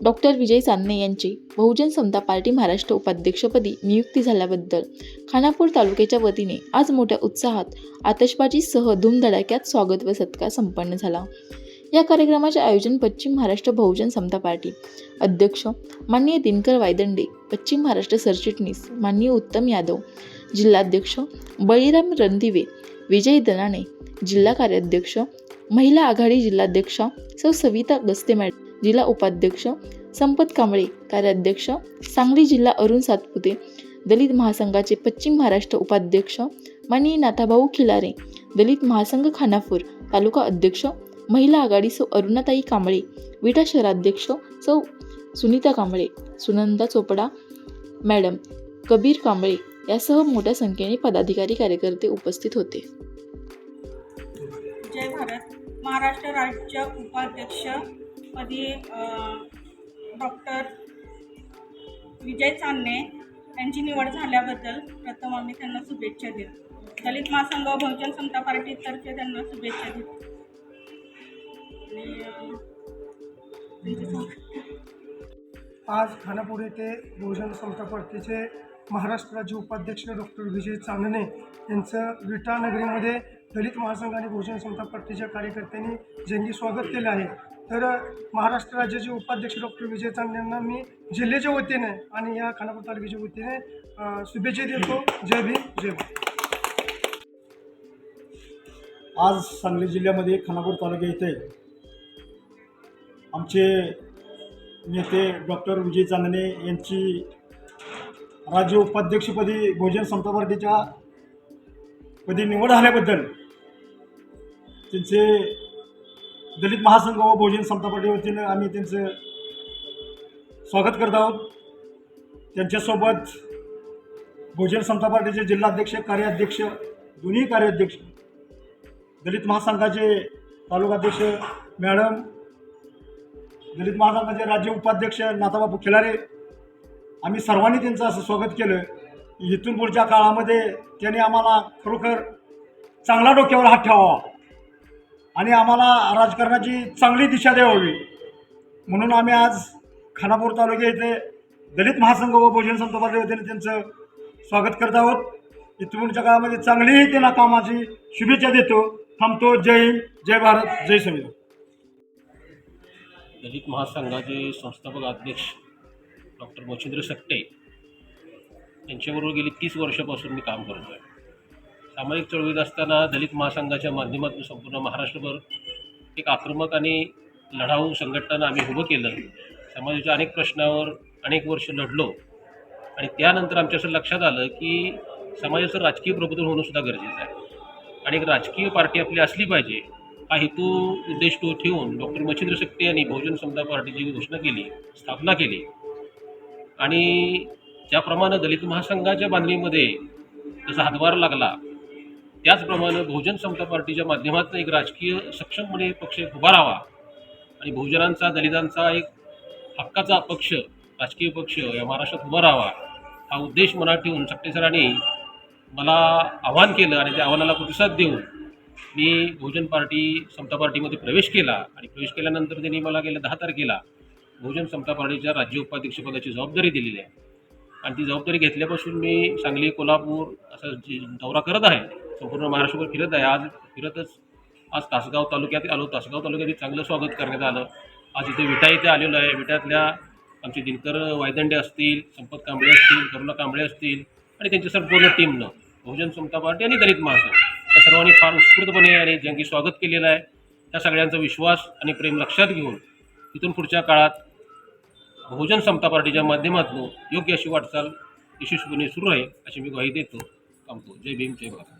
Doctor विजय चांदणे यांची बहुजन समता party Maharashtra उपाध्यक्षपदी नियुक्ती झाल्याबद्दल खानापूर तालुक्याच्या वतीने आज मोठ्या उत्साहात आतषबाजीसह धूमधडाक्यात स्वागत व सत्कार संपन्न झाला. या कार्यक्रमाचे आयोजन पश्चिम महाराष्ट्र बहुजन समता पार्टी अध्यक्ष माननीय दिनकर वायदंडे पश्चिम महाराष्ट्र सरचिटणीस माननीय उत्तम यादव जिल्हाध्यक्ष बळीराम रणदिवे विजय दनाणे जिल्हा कार्याध्यक्ष महिला आघाडी जिल्हाध्यक्षा सौ सविता गस्ते मॅडम जिल्हा उपाध्यक्ष संपत कांबळे कार्याध्यक्ष सांगली जिल्हा अरुण सातपुते दलित महासंघाचे पश्चिम महाराष्ट्र उपाध्यक्ष माननीय नाथाभाऊ खिलारे दलित महासंघ खानापूर तालुका अध्यक्ष महिला आघाडी सौ अरुणाताई कांबळे विटा शहराध्यक्ष सौ सुनीता कांबळे सुनंदा चोपडा मॅडम कबीर कांबळे यासह मोठ्या संख्येने पदाधिकारी कार्यकर्ते उपस्थित होते. जय भारत. महाराष्ट्र राज्य उपाध्यक्षपदी डॉक्टर विजय चांदणे यांची निवड झाल्याबद्दल प्रथम आम्ही त्यांना शुभेच्छा देतो दलित महासंघ बहुजन समता पार्टीतर्फे त्यांना शुभेच्छा देतो आणि आज खानापूर येथे बहुजन समता पार्टीचे महाराष्ट्र राज्य उपाध्यक्ष डॉक्टर विजय चांदणे यांचं विटा नगरीमध्ये दलित महासंघ आणि बहुजन समता पार्टीच्या कार्यकर्त्यांनी ज्यांनी स्वागत केलं आहे. तर महाराष्ट्र राज्याचे उपाध्यक्ष डॉक्टर विजय चांदणे यांना मी जिल्ह्याच्या वतीने आणि या खानापूर तालुक्याच्या वतीने शुभेच्छा देतो. जय भीम जय भीम. आज सांगली जिल्ह्यामध्ये खानापूर तालुक्या येथे आमचे नेते डॉक्टर विजय चांदणे यांची राज्य उपाध्यक्षपदी बहुजन समता पार्टीच्या पदी निवड झाल्याबद्दल त्यांचे दलित महासंघ व बहुजन समता पार्टी वतीनं आम्ही त्यांचं स्वागत करत आहोत. त्यांच्यासोबत बहुजन समता पार्टीचे जिल्हाध्यक्ष कार्याध्यक्ष दोन्ही कार्याध्यक्ष दलित महासंघाचे तालुकाध्यक्ष मॅडम दलित महासंघाचे राज्य उपाध्यक्ष नाथाबापू खिलारे आम्ही सर्वांनी त्यांचं असं स्वागत केलं. इथून पुढच्या काळामध्ये त्यांनी आम्हाला खरोखर चांगला डोक्यावर हात ठेवावा. आणि आम्हाला राजकारणाची चांगली दिशा द्यावी. म्हणून आम्ही आज खानापूर तालुक्या इथे दलित महासंघ व बहुजन संतोपाच्या वतीने त्यांचं स्वागत करत आहोत. इथून पुढच्या काळामध्ये चांगलीही त्यांना कामाची शुभेच्छा देतो. थांबतो. जय हिंद. जय भारत. जय संविधान. दलित महासंघाचे संस्थापक अध्यक्ष डॉक्टर मच्छिंद्र सकटे यांच्याबरोबर गेली तीस वर्षापासून मी काम करतो आहे सामाजिक चळवळीत असताना दलित महासंघाच्या माध्यमातून संपूर्ण महाराष्ट्रभर एक आक्रमक आणि लढाऊ संघटना आम्ही उभं केलं. समाजाच्या अनेक प्रश्नावर अनेक वर्ष लढलो. आणि त्यानंतर आमच्या असं लक्षात आलं की समाजाचं राजकीय प्रबोधन होणंसुद्धा गरजेचं आहे. आणि एक राजकीय पार्टी आपली असली पाहिजे हा हेतू उद्देश तो ठेवून डॉक्टर मच्छिंद्र शक्ती यांनी बहुजन समता पार्टीची घोषणा केली स्थापना केली. आणि ज्याप्रमाणे दलित महासंघाच्या बांधणीमध्ये त्याचा हातभार लागला त्याचप्रमाणे बहुजन समता पार्टीच्या माध्यमातून एक राजकीय सक्षमपणे पक्ष उभा राहावा आणि बहुजनांचा दलितांचा एक हक्काचा पक्ष राजकीय पक्ष या महाराष्ट्रात उभा राहावा हा उद्देश मनात ठेवून सरांनी मला आव्हान केलं आणि त्या आव्हानाला प्रतिसाद देऊन मी बहुजन पार्टी समता पार्टीमध्ये प्रवेश केला आणि प्रवेश केल्यानंतर त्यांनी मला गेल्या दहा तारखेला बहुजन समता पार्टीच्या राज्य उपाध्यक्षपदाची जबाबदारी दिलेली आहे. आणि ती जबाबदारी घेतल्यापासून मी सांगली कोल्हापूर असा जी दौरा करत आहे संपूर्ण महाराष्ट्रभर फिरत आहे. आज फिरतच आज तासगाव तालुक्यात आलो. तासगाव तालुक्यात चांगलं स्वागत करण्यात आलं. आज इथे विटा इथे आलेलो आहे. विट्यातल्या आमचे दिनकर वायदंडे असतील संपत कांबळे असतील करुणा कांबळे असतील आणि त्यांच्या संपूर्ण टीमनं बहुजन समता पार्टी आणि दलित महासंघ या सर्वांनी फार उत्स्फूर्तपणे आणि जंगी स्वागत केलेलं आहे. त्या सगळ्यांचा विश्वास आणि प्रेम लक्षात घेऊन इथून पुढच्या काळात बहुजन समता पार्टीच्या माध्यमातून योग्य अशी वाटचाल यशस्वीपणे सुरू आहे अशी मी ग्वाही देतो. थांबतो. जय भीम जय भारत.